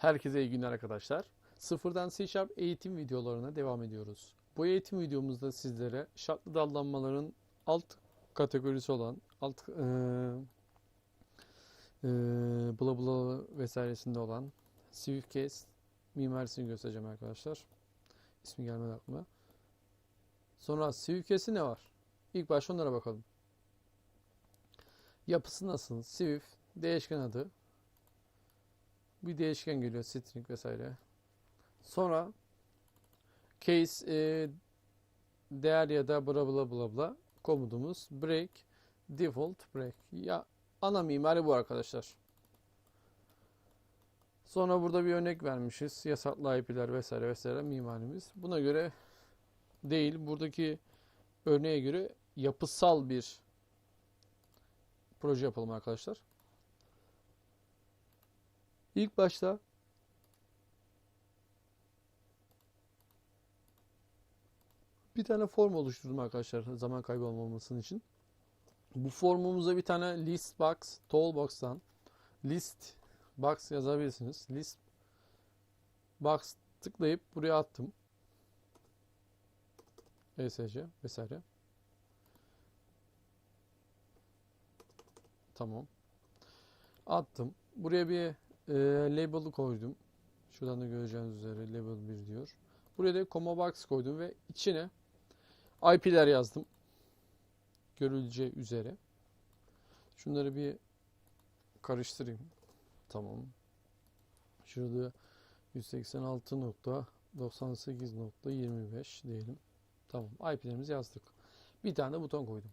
Herkese iyi günler arkadaşlar. Sıfırdan C Sharp eğitim videolarına devam ediyoruz. Bu eğitim videomuzda sizlere şartlı dallanmaların alt kategorisi olan alt eee eee bula bula vesairesinde olan Swift Case mimarisini göstereceğim arkadaşlar. İsmi gelmedi aklıma. Sonra Swift Case'i ne var? İlk başta onlara bakalım. Yapısı nasıl? Swift, değişken adı, bir değişken geliyor string vesaire. Sonra case e, değer ya da bla bla bla bla komutumuz break default break. Ya ana mimari bu arkadaşlar. Sonra burada bir örnek vermişiz. Yasaklı IP'ler vesaire vesaire mimarimiz. Buna göre değil. Buradaki örneğe göre yapısal bir proje yapalım arkadaşlar. İlk başta bir tane form oluşturdum arkadaşlar zaman kaybı olmaması için. Bu formumuza bir tane list box, toolbox'tan list box yazabilirsiniz. List box tıklayıp buraya attım. ESC vesaire. Tamam. Attım. Buraya bir e, label'ı koydum. Şuradan da göreceğiniz üzere label 1 diyor. Buraya da comma box koydum ve içine IP'ler yazdım. Görüleceği üzere. Şunları bir karıştırayım. Tamam. Şurada 186.98.25 diyelim. Tamam. IP'lerimizi yazdık. Bir tane buton koydum.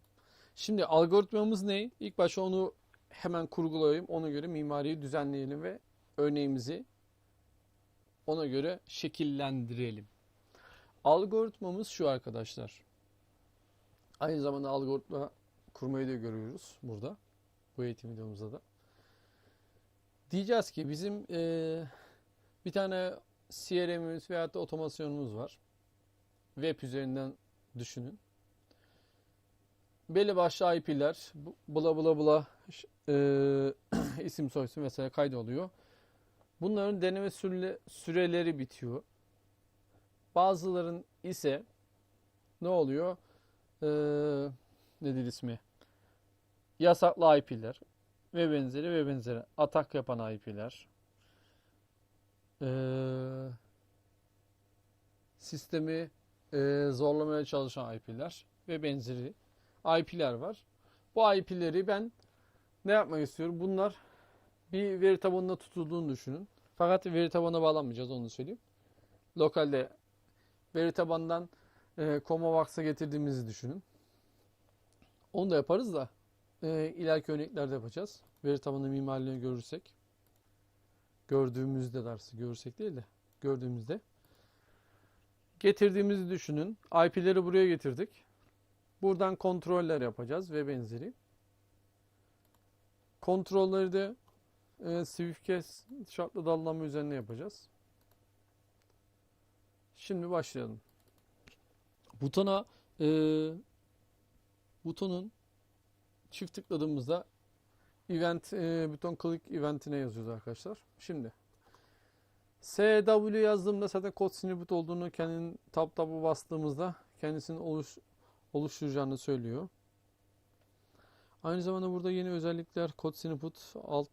Şimdi algoritmamız ne? İlk başta onu hemen kurgulayayım. Ona göre mimariyi düzenleyelim ve örneğimizi ona göre şekillendirelim. Algoritmamız şu arkadaşlar. Aynı zamanda algoritma kurmayı da görüyoruz burada. Bu eğitim videomuzda da. Diyeceğiz ki bizim eee, bir tane CRM'imiz veyahut da otomasyonumuz var. Web üzerinden düşünün. Belli başlı IP'ler, bula bula bula eee, isim soyisim mesela kaydoluyor. Bunların deneme süre, süreleri bitiyor. Bazıların ise ne oluyor? Eee nedir ismi? Yasaklı IP'ler ve benzeri ve benzeri. Atak yapan IP'ler. Eee sistemi eee, zorlamaya çalışan IP'ler ve benzeri IP'ler var. Bu IP'leri ben ne yapmak istiyorum? Bunlar bir veri tabanında tutulduğunu düşünün. Fakat veri tabanına bağlanmayacağız onu söyleyeyim. Lokalde veri tabandan e, ComoVax'a getirdiğimizi düşünün. Onu da yaparız da e, ileriki örneklerde yapacağız. Veri tabanı mimariliğini görürsek. Gördüğümüzde dersi görürsek değil de gördüğümüzde. Getirdiğimizi düşünün. IP'leri buraya getirdik. Buradan kontroller yapacağız ve benzeri. Kontrolleri de e, Swiftcast şartlı dallanma üzerine yapacağız. Şimdi başlayalım. Butona e, butonun çift tıkladığımızda event e, buton click eventine yazıyoruz arkadaşlar. Şimdi SW yazdığımda zaten kod snippet olduğunu kendinin tab tab'a bastığımızda kendisinin oluş, oluşturacağını söylüyor. Aynı zamanda burada yeni özellikler kod snippet alt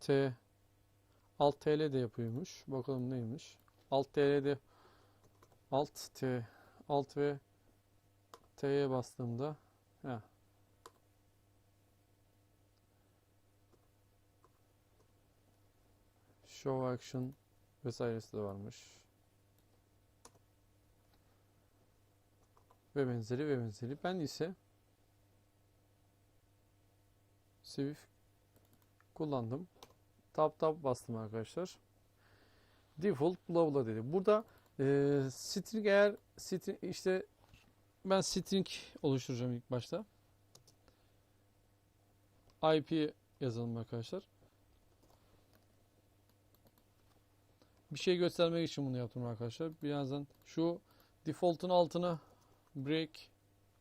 T alt TL de yapıyormuş. Bakalım neymiş. Alt TL'de alt T alt ve T'ye bastığımda heh. Show action vesairesi de varmış. Ve benzeri ve benzeri. Ben ise Swift kullandım. Tab tab bastım arkadaşlar. Default bla bla dedi. Burada e, string eğer string işte ben string oluşturacağım ilk başta. IP yazalım arkadaşlar. Bir şey göstermek için bunu yaptım arkadaşlar. Birazdan şu default'un altına break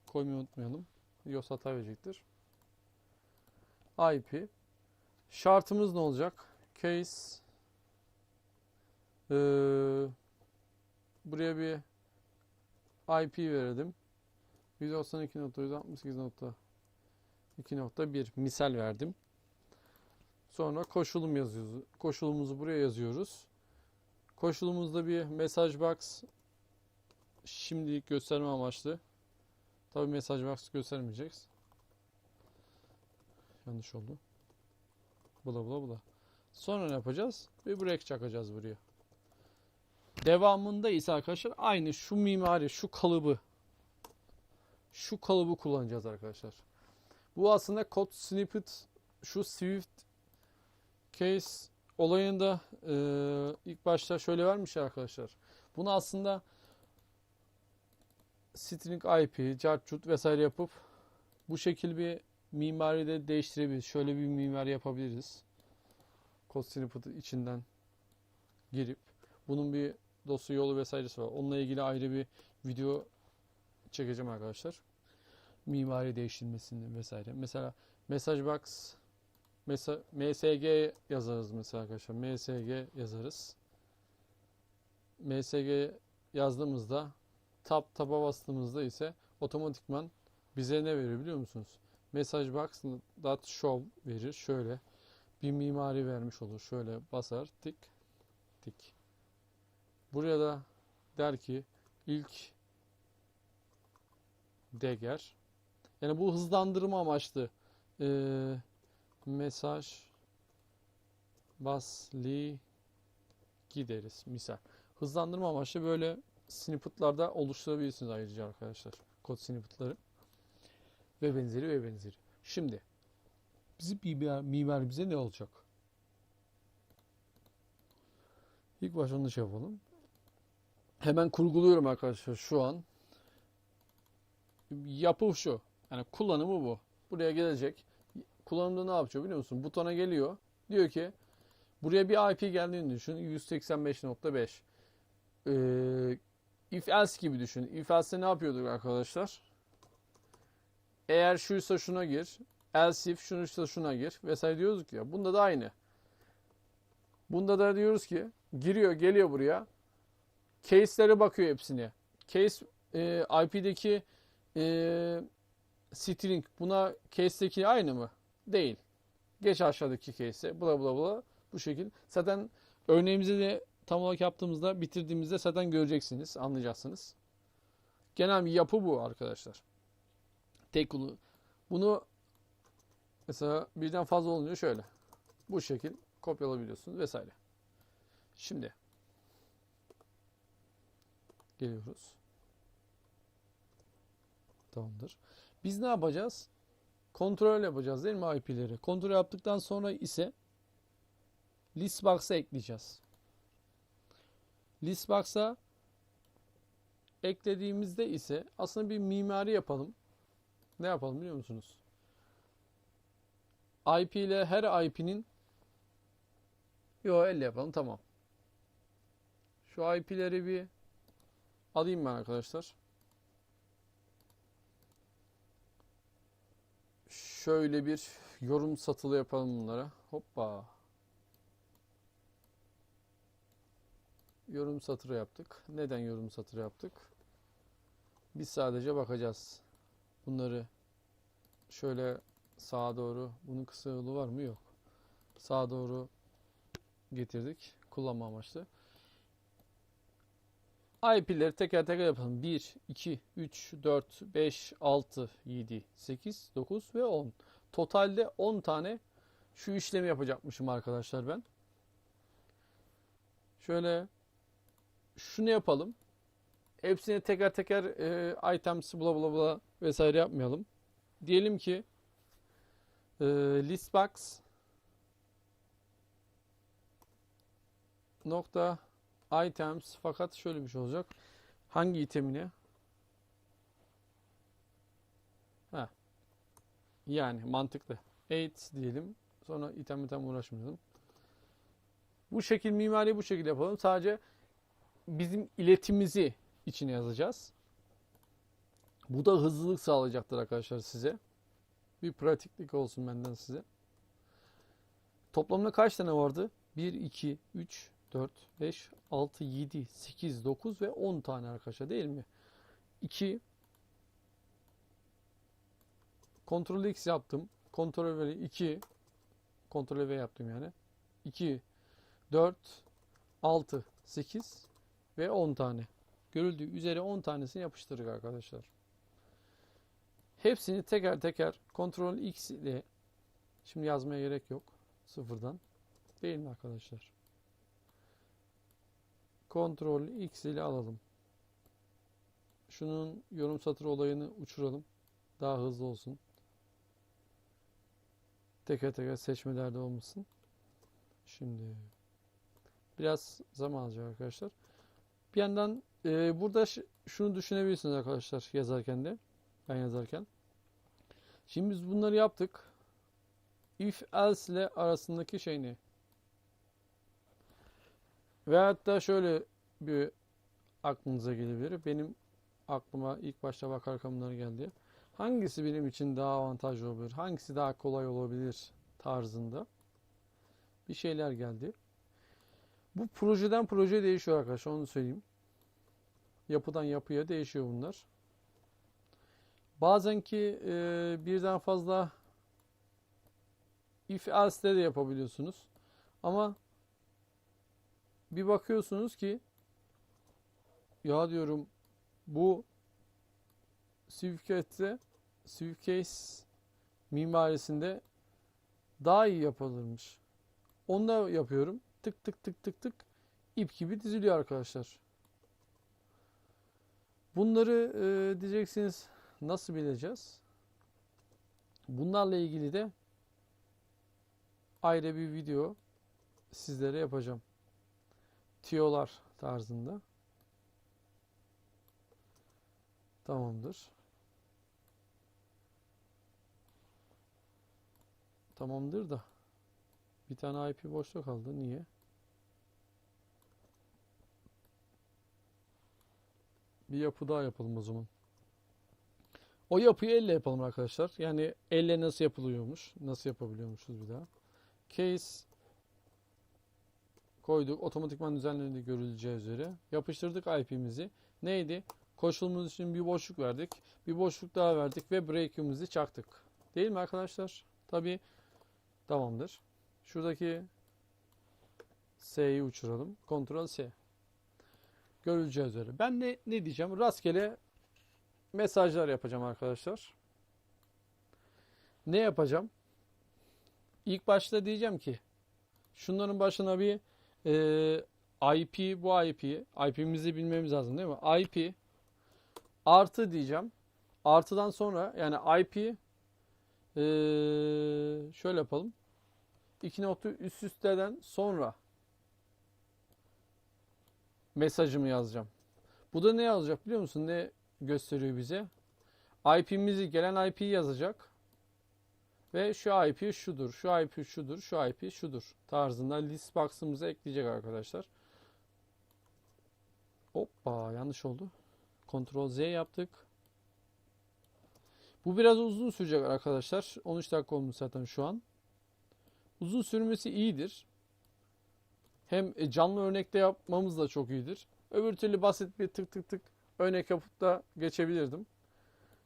koymayı unutmayalım. Yoksa hata verecektir. IP. Şartımız ne olacak? Case Ee, buraya bir IP verelim. 192.168.2.1 misal verdim. Sonra koşulum yazıyoruz. Koşulumuzu buraya yazıyoruz. Koşulumuzda bir mesaj box şimdilik gösterme amaçlı. Tabii mesaj box göstermeyeceğiz. Yanlış oldu. Bula bula bula. Sonra ne yapacağız? Bir break çakacağız buraya. Devamında ise arkadaşlar aynı şu mimari, şu kalıbı şu kalıbı kullanacağız arkadaşlar. Bu aslında code snippet şu Swift case olayında e, ilk başta şöyle vermiş arkadaşlar. Bunu aslında string IP, cartçut vesaire yapıp bu şekil bir mimari de değiştirebiliriz. Şöyle bir mimari yapabiliriz. Code snippet içinden girip bunun bir dosya yolu vesairesi var. Onunla ilgili ayrı bir video çekeceğim arkadaşlar. Mimari değiştirmesini vesaire. Mesela message box MSG yazarız mesela arkadaşlar. MSG yazarız. MSG yazdığımızda tab taba bastığımızda ise otomatikman bize ne verir biliyor musunuz? Message box show verir. Şöyle bir mimari vermiş olur. Şöyle basar tik tik. Buraya da der ki ilk dagger. Yani bu hızlandırma amaçlı ee, mesaj basli gideriz misal. Hızlandırma amaçlı böyle snippet'larda oluşturabilirsiniz ayrıca arkadaşlar. Kod snippet'ları ve benzeri ve benzeri. Şimdi bizim mimar, mimar bize ne olacak? İlk başta onu şey yapalım. Hemen kurguluyorum arkadaşlar şu an. Yapı şu. Yani kullanımı bu. Buraya gelecek. Kullanımda ne yapıyor biliyor musun? Butona geliyor. Diyor ki buraya bir IP geldiğini düşün. 185.5 ee, if else gibi düşün. If else ne yapıyorduk arkadaşlar? Eğer şuysa şuna gir. Else if şunuysa şuna gir. Vesaire diyorduk ya. Bunda da aynı. Bunda da diyoruz ki giriyor geliyor buraya. Case'lere bakıyor hepsine. Case e, IP'deki e, string buna case'deki aynı mı? Değil. Geç aşağıdaki case'e. Bla bla bla. Bu şekil. Zaten örneğimizi de tam olarak yaptığımızda bitirdiğimizde zaten göreceksiniz. Anlayacaksınız. Genel bir yapı bu arkadaşlar. Tek kulu. Bunu mesela birden fazla olunca şöyle. Bu şekil kopyalayabiliyorsunuz vesaire. Şimdi geliyoruz. Tamamdır. Biz ne yapacağız? Kontrol yapacağız değil mi IP'leri? Kontrol yaptıktan sonra ise listbox'a ekleyeceğiz. Listbox'a eklediğimizde ise aslında bir mimari yapalım. Ne yapalım biliyor musunuz? IP ile her IP'nin Yo elle yapalım tamam. Şu IP'leri bir alayım ben arkadaşlar. Şöyle bir yorum satılı yapalım bunlara. Hoppa. Yorum satırı yaptık. Neden yorum satırı yaptık? Biz sadece bakacağız. Bunları şöyle sağa doğru bunun kısa yolu var mı? Yok. Sağa doğru getirdik. Kullanma amaçlı. IP'leri teker teker yapalım. 1, 2, 3, 4, 5, 6, 7, 8, 9 ve 10. Totalde 10 tane şu işlemi yapacakmışım arkadaşlar ben. Şöyle şunu yapalım. Hepsini teker teker e, items bla bla bla vesaire yapmayalım. Diyelim ki e, listbox nokta items fakat şöyle bir şey olacak. Hangi itemini? Ha. Yani mantıklı. 8 diyelim. Sonra item item uğraşmayalım. Bu şekil mimari bu şekilde yapalım. Sadece bizim iletimizi içine yazacağız. Bu da hızlılık sağlayacaktır arkadaşlar size. Bir pratiklik olsun benden size. Toplamda kaç tane vardı? 1, 2, 3, 4, 5, 6, 7, 8, 9 ve 10 tane arkadaşlar değil mi? 2 Ctrl X yaptım. Ctrl V 2 Ctrl V yaptım yani. 2 4 6 8 ve 10 tane. Görüldüğü üzere 10 tanesini yapıştırdık arkadaşlar. Hepsini teker teker Ctrl X ile şimdi yazmaya gerek yok. Sıfırdan. Değil mi arkadaşlar? Ctrl X ile alalım. Şunun yorum satır olayını uçuralım. Daha hızlı olsun. Teker teker seçmelerde olmasın. Şimdi biraz zaman alacak arkadaşlar. Bir yandan e, burada şunu düşünebilirsiniz arkadaşlar yazarken de. Ben yazarken. Şimdi biz bunları yaptık. If else ile arasındaki şey ne? Ve hatta şöyle bir aklınıza gelebilir. Benim aklıma ilk başta bakarken bunlar geldi. Hangisi benim için daha avantajlı olabilir? Hangisi daha kolay olabilir tarzında bir şeyler geldi. Bu projeden projeye değişiyor arkadaşlar onu söyleyeyim. Yapıdan yapıya değişiyor bunlar. Bazen ki e, birden fazla if else'de de yapabiliyorsunuz. Ama bir bakıyorsunuz ki ya diyorum bu Swiftcase'de Swiftcase mimarisinde daha iyi yapılırmış. Onu da yapıyorum. Tık tık tık tık tık ip gibi diziliyor arkadaşlar. Bunları e, diyeceksiniz nasıl bileceğiz? Bunlarla ilgili de ayrı bir video sizlere yapacağım. Tiyolar tarzında. Tamamdır. Tamamdır da bir tane IP boşta kaldı. Niye? Bir yapı daha yapalım o zaman. O yapıyı elle yapalım arkadaşlar. Yani elle nasıl yapılıyormuş? Nasıl yapabiliyormuşuz bir daha? Case koyduk. Otomatikman düzenlendi görüleceği üzere. Yapıştırdık IP'mizi. Neydi? Koşulumuz için bir boşluk verdik. Bir boşluk daha verdik ve break'imizi çaktık. Değil mi arkadaşlar? Tabii tamamdır. Şuradaki S'yi uçuralım. Ctrl S. Görüleceği üzere. Ben de ne diyeceğim? Rastgele mesajlar yapacağım arkadaşlar. Ne yapacağım? İlk başta diyeceğim ki şunların başına bir e, IP bu IP IP'mizi bilmemiz lazım değil mi? IP artı diyeceğim. Artıdan sonra yani IP e, şöyle yapalım. İki notu üst üsteden sonra mesajımı yazacağım. Bu da ne yazacak biliyor musun? Ne gösteriyor bize? IP'mizi gelen IP'yi yazacak. Ve şu IP şudur, şu IP şudur, şu IP şudur tarzında list box'ımıza ekleyecek arkadaşlar. Hoppa yanlış oldu. Ctrl Z yaptık. Bu biraz uzun sürecek arkadaşlar. 13 dakika olmuş zaten şu an. Uzun sürmesi iyidir. Hem e, canlı örnekte yapmamız da çok iyidir. Öbür türlü basit bir tık tık tık örnek yapıp da geçebilirdim.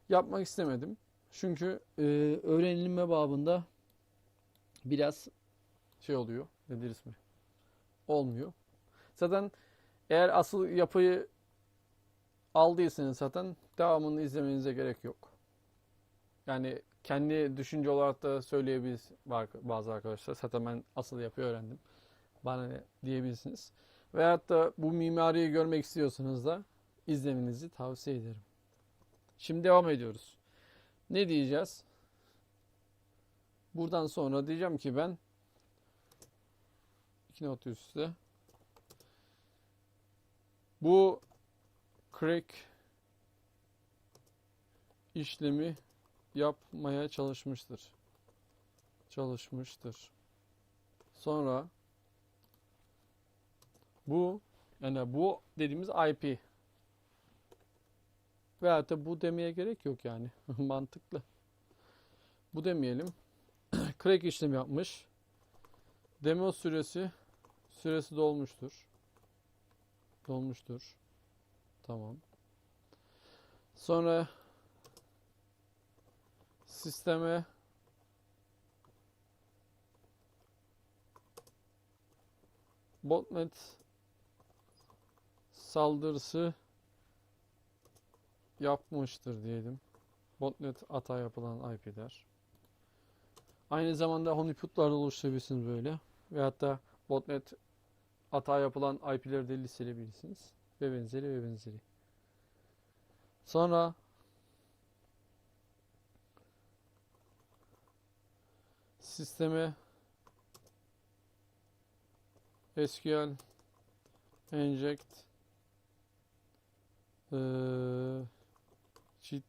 Yapmak istemedim. Çünkü e, öğrenilme babında biraz şey oluyor. Nedir ismi? Olmuyor. Zaten eğer asıl yapıyı aldıysanız zaten devamını izlemenize gerek yok. Yani kendi düşünce olarak da söyleyebiliriz bazı arkadaşlar. Zaten ben asıl yapıyı öğrendim. Bana diyebilirsiniz. Veyahut da bu mimariyi görmek istiyorsanız da izlemenizi tavsiye ederim. Şimdi devam ediyoruz. Ne diyeceğiz? Buradan sonra diyeceğim ki ben iki not üstte bu crack işlemi yapmaya çalışmıştır. Çalışmıştır. Sonra bu yani bu dediğimiz IP veyahut da bu demeye gerek yok yani. Mantıklı. Bu demeyelim. Crack işlemi yapmış. Demo süresi Süresi dolmuştur. Dolmuştur. Tamam. Sonra sisteme botnet saldırısı yapmıştır diyelim. Botnet hata yapılan IP'ler. Aynı zamanda honeypot'lar da oluşturabilirsiniz böyle. Ve hatta botnet hata yapılan IP'leri de listeleyebilirsiniz. Ve benzeri ve benzeri. Sonra sisteme SQL inject cheat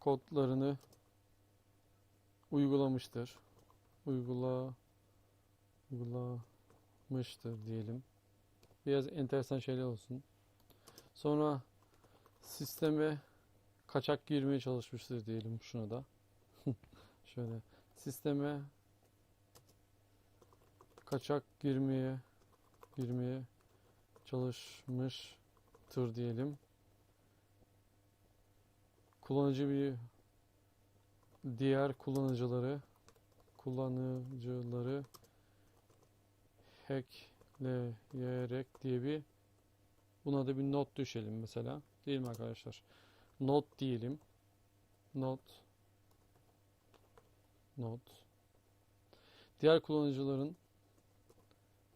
kodlarını uygulamıştır. Uygula uygulamıştır diyelim. Biraz enteresan şeyler olsun. Sonra sisteme kaçak girmeye çalışmıştır diyelim şuna da. Şöyle sisteme kaçak girmeye girmeye çalışmıştır diyelim. Kullanıcı bir diğer kullanıcıları kullanıcıları hackleyerek diye bir buna da bir not düşelim mesela. Değil mi arkadaşlar? Not diyelim. Not not diğer kullanıcıların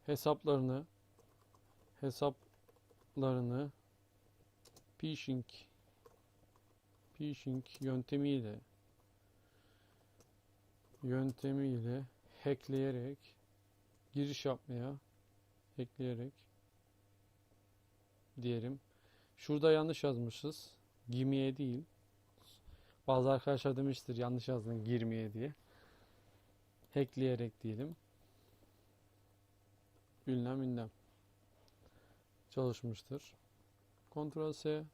hesaplarını hesaplarını phishing phishing yöntemiyle yöntemiyle hackleyerek giriş yapmaya hackleyerek diyelim. Şurada yanlış yazmışız. Girmeye değil. Bazı arkadaşlar demiştir yanlış yazdın girmeye diye. Hackleyerek diyelim. Ünlem ünlem. Çalışmıştır. Ctrl S.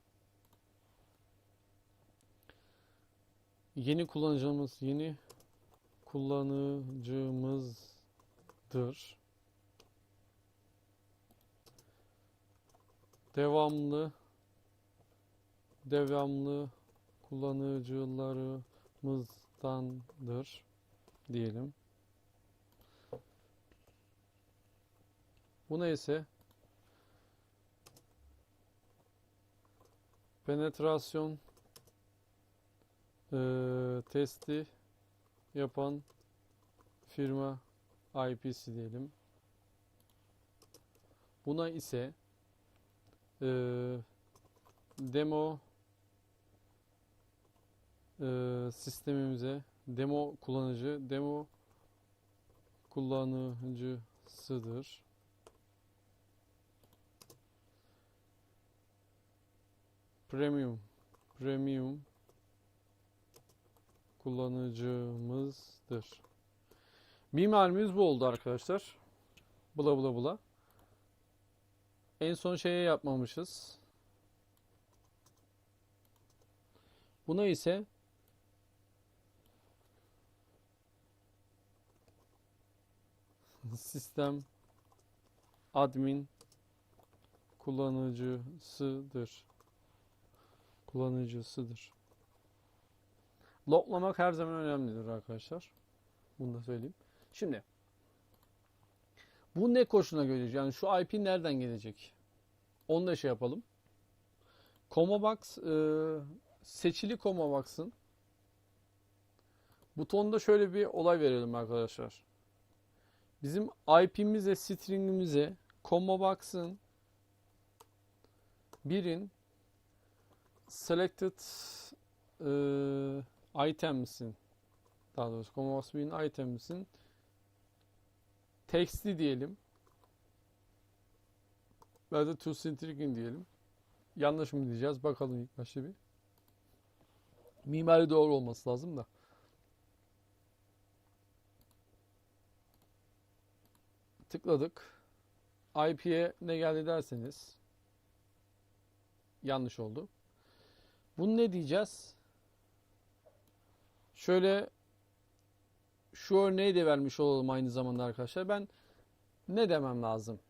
Yeni kullanıcımız, yeni kullanıcımızdır. Devamlı devamlı kullanıcılarımızdandır diyelim. Bu neyse penetrasyon eee, testi yapan firma IP'si diyelim. Buna ise eee, demo eee, sistemimize demo kullanıcı demo kullanıcısıdır. Premium Premium kullanıcımızdır. Mimarimiz bu oldu arkadaşlar. Bula bula bula. En son şeye yapmamışız. Buna ise sistem admin kullanıcısıdır. Kullanıcısıdır. Loklamak her zaman önemlidir arkadaşlar. Bunu da söyleyeyim. Şimdi bu ne koşuna gelecek? Yani şu IP nereden gelecek? Onu da şey yapalım. Comobox e, seçili Comobox'ın butonda şöyle bir olay verelim arkadaşlar. Bizim IP'mize, string'imize Comobox'ın birin selected e, items'in daha doğrusu Comobox birin items'in text'i diyelim. Ve de to string'in diyelim. Yanlış mı diyeceğiz? Bakalım ilk başta bir. Mimari doğru olması lazım da. Tıkladık. IP'ye ne geldi derseniz yanlış oldu. Bunu ne diyeceğiz? Şöyle şu örneği de vermiş olalım aynı zamanda arkadaşlar. Ben ne demem lazım?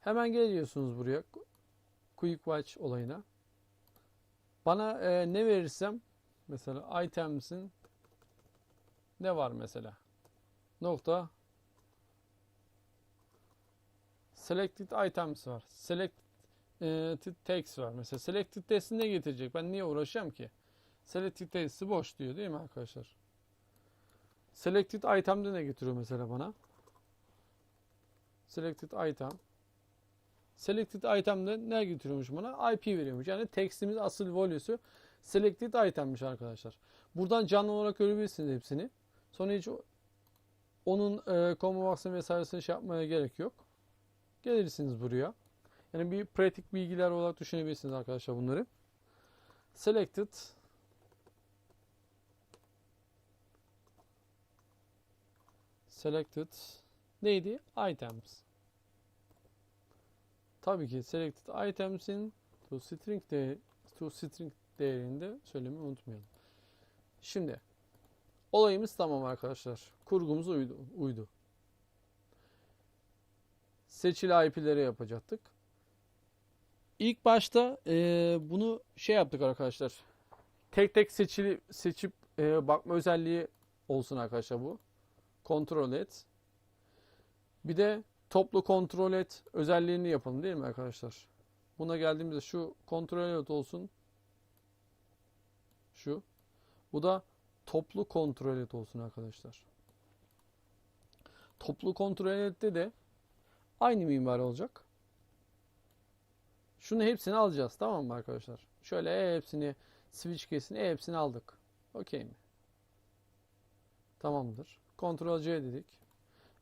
Hemen geliyorsunuz buraya. Quick Watch olayına. Bana e, ne verirsem mesela items'in ne var mesela? Nokta selected items var. Selected text var. Mesela selected text'i ne getirecek? Ben niye uğraşacağım ki? Selected text'i boş diyor değil mi arkadaşlar? Selected item'de ne getiriyor mesela bana? Selected item. Selected item'de ne getiriyormuş bana? IP veriyormuş. Yani text'imiz asıl value'su selected item'miş arkadaşlar. Buradan canlı olarak görebilirsiniz hepsini. Sonra hiç onun e, combo box'ın vesairesini şey yapmaya gerek yok. Gelirsiniz buraya. Yani bir pratik bilgiler olarak düşünebilirsiniz arkadaşlar bunları. Selected Selected neydi? Items. Tabii ki selected items'in to string de to string değerini de söylemeyi unutmayalım. Şimdi olayımız tamam arkadaşlar. Kurgumuz uydu. uydu. Seçili IP'leri yapacaktık. İlk başta eee, bunu şey yaptık arkadaşlar. Tek tek seçili seçip eee, bakma özelliği olsun arkadaşlar bu. Kontrol et. Bir de toplu kontrol et özelliğini yapalım değil mi arkadaşlar? Buna geldiğimizde şu kontrol et olsun. Şu. Bu da toplu kontrol et olsun arkadaşlar. Toplu kontrol ette de aynı mimari olacak. Şunu hepsini alacağız tamam mı arkadaşlar? Şöyle hepsini switch kesin hepsini aldık. Okey mi? Tamamdır. Ctrl C dedik.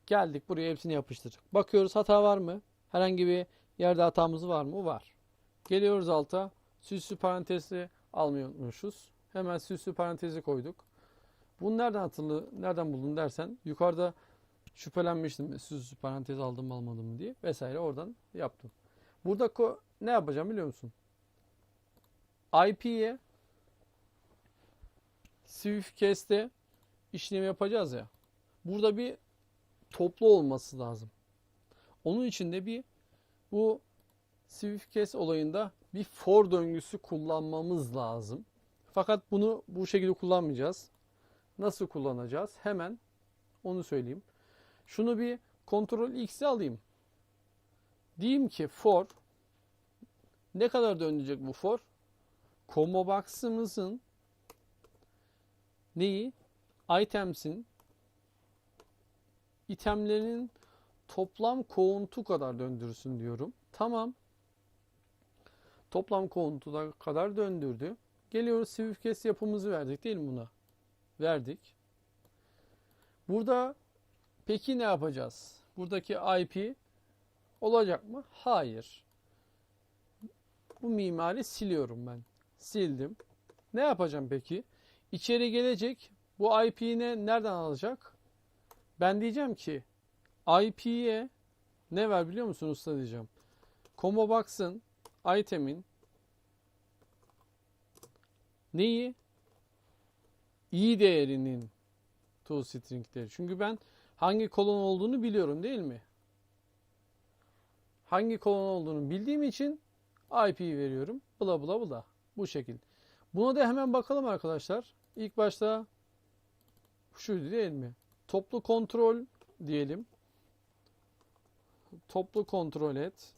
Geldik buraya hepsini yapıştırdık. Bakıyoruz hata var mı? Herhangi bir yerde hatamız var mı? Var. Geliyoruz alta. Süslü parantezi almayı unutmuşuz. Hemen süslü parantezi koyduk. Bunu nereden hatırlı, nereden buldun dersen yukarıda şüphelenmiştim süslü parantez aldım mı almadım mı diye vesaire oradan yaptım. Burada ne yapacağım biliyor musun? IP'ye Swiftcast'te işlem yapacağız ya. Burada bir toplu olması lazım. Onun için de bir bu Swiftcast olayında bir for döngüsü kullanmamız lazım. Fakat bunu bu şekilde kullanmayacağız. Nasıl kullanacağız? Hemen onu söyleyeyim. Şunu bir Ctrl X'e alayım. Diyeyim ki for ne kadar dönecek bu for? Combo box'ımızın neyi? Items'in itemlerinin toplam count'u kadar döndürsün diyorum. Tamam. Toplam count'u da kadar döndürdü. Geliyoruz Swiftcast yapımızı verdik değil mi buna? Verdik. Burada peki ne yapacağız? Buradaki IP olacak mı? Hayır. Bu mimari siliyorum ben. Sildim. Ne yapacağım peki? İçeri gelecek. Bu IP'yi ne nereden alacak? Ben diyeceğim ki IP'ye ne ver biliyor musun usta diyeceğim. Combo item'in neyi? iyi değerinin to string değeri. Çünkü ben hangi kolon olduğunu biliyorum değil mi? Hangi kolon olduğunu bildiğim için IP veriyorum. Bla bla bla. Bu şekil. Buna da hemen bakalım arkadaşlar. İlk başta şuydu değil mi? Toplu kontrol diyelim. Toplu kontrol et.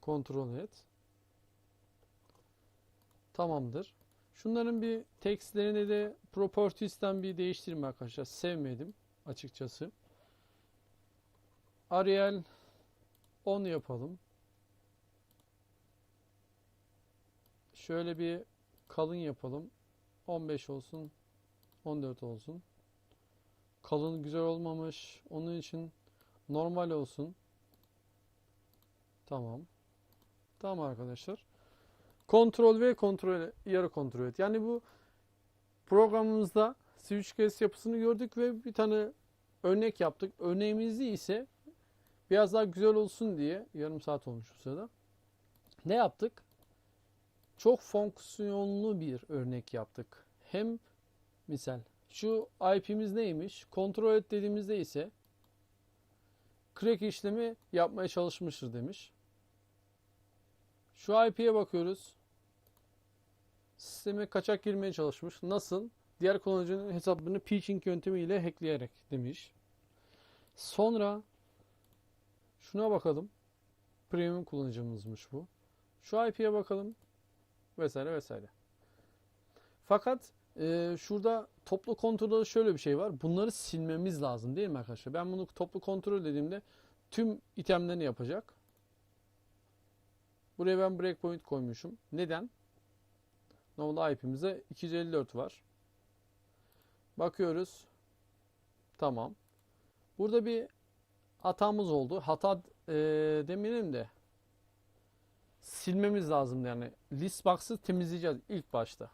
Kontrol et. Tamamdır. Şunların bir tekstlerini de properties'ten bir değiştirme arkadaşlar. Sevmedim açıkçası. Arial 10 yapalım. Şöyle bir kalın yapalım. 15 olsun. 14 olsun. Kalın güzel olmamış. Onun için normal olsun. Tamam. Tamam arkadaşlar. Kontrol ve kontrol yarı kontrol et. Yani bu programımızda switch yapısını gördük ve bir tane örnek yaptık. Örneğimizi ise biraz daha güzel olsun diye yarım saat olmuş bu sırada. Ne yaptık? Çok fonksiyonlu bir örnek yaptık. Hem misal şu IP'miz neymiş? Kontrol et dediğimizde ise crack işlemi yapmaya çalışmıştır demiş. Şu IP'ye bakıyoruz. Sisteme kaçak girmeye çalışmış. Nasıl? Diğer kullanıcının hesaplarını phishing yöntemiyle hackleyerek demiş. Sonra şuna bakalım. Premium kullanıcımızmış bu. Şu IP'ye bakalım. Vesaire vesaire. Fakat e, şurada toplu kontrolde şöyle bir şey var. Bunları silmemiz lazım değil mi arkadaşlar? Ben bunu toplu kontrol dediğimde tüm itemlerini yapacak. Buraya ben breakpoint koymuşum. Neden? Normalde IP'mize 254 var. Bakıyoruz. Tamam. Burada bir hatamız oldu. Hata e, demeyelim de silmemiz lazım yani. List box'ı temizleyeceğiz ilk başta.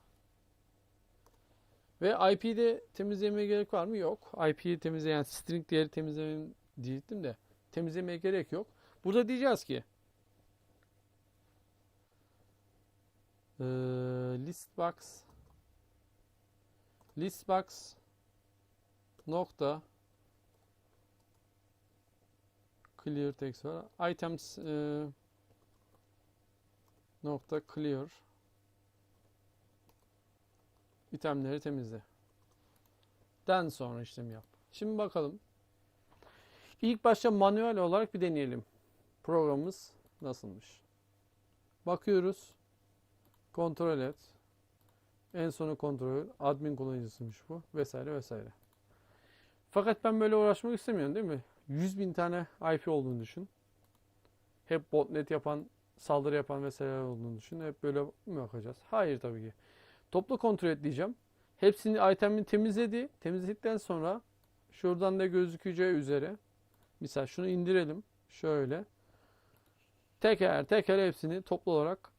Ve IP'de temizlemeye gerek var mı? Yok. IP'yi temizleyen string değeri temizlemem diyecektim de temizlemeye gerek yok. Burada diyeceğiz ki eee listbox listbox nokta clear text var. Items eee, nokta clear itemleri temizle. Den sonra işlemi yap. Şimdi bakalım. İlk başta manuel olarak bir deneyelim. Programımız nasılmış? Bakıyoruz. Kontrol et. En sonu kontrol. Admin kullanıcısıymış bu. Vesaire vesaire. Fakat ben böyle uğraşmak istemiyorum değil mi? 100 bin tane IP olduğunu düşün. Hep botnet yapan, saldırı yapan vesaire olduğunu düşün. Hep böyle mi bakacağız? Hayır tabii ki. Toplu kontrol et diyeceğim. Hepsini itemini temizledi. Temizledikten sonra şuradan da gözükeceği üzere misal şunu indirelim. Şöyle. Teker teker hepsini toplu olarak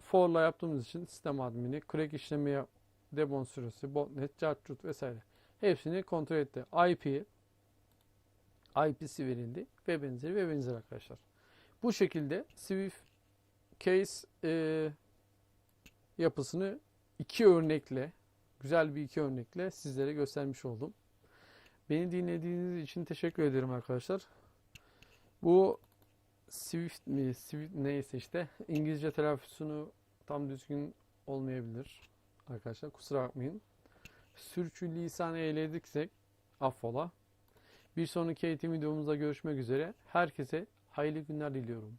for'la yaptığımız için sistem admini, crack işlemi yap, debon süresi, botnet, cartçut vesaire. Hepsini kontrol etti. IP, IP'si verildi ve benzeri ve benzeri arkadaşlar. Bu şekilde Swift case e, yapısını iki örnekle, güzel bir iki örnekle sizlere göstermiş oldum. Beni dinlediğiniz için teşekkür ederim arkadaşlar. Bu Swift mi, Swift neyse işte İngilizce telaffuzunu tam düzgün olmayabilir arkadaşlar. Kusura bakmayın. Sürçülisan eylediksek affola. Bir sonraki eğitim videomuzda görüşmek üzere. Herkese hayırlı günler diliyorum.